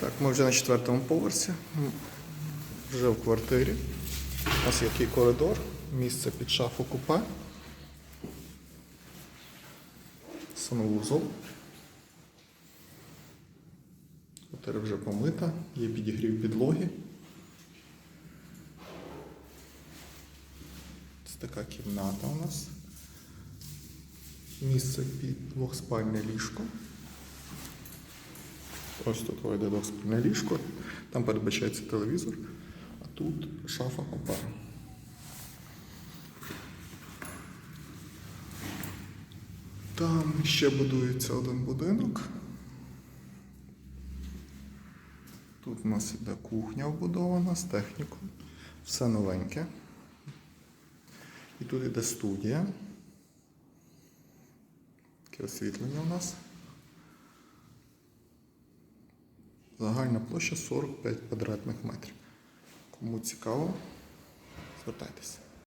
Так, ми вже на четвертому поверсі. Вже в квартирі. У нас є такий коридор, місце під шафу купе. Санвузол. Квартира вже помита, є підігрів підлоги. Це така кімната у нас. Місце під двохспальне ліжко. Ось тут вийде двохспальне ліжко, там передбачається телевізор, а тут шафа купе. Там ще будується один будинок. Тут у нас іде кухня вбудована з технікою. Все новеньке. І тут іде студія. Таке освітлення у нас. Загальна площа 45 квадратних метрів. Кому цікаво, звертайтеся.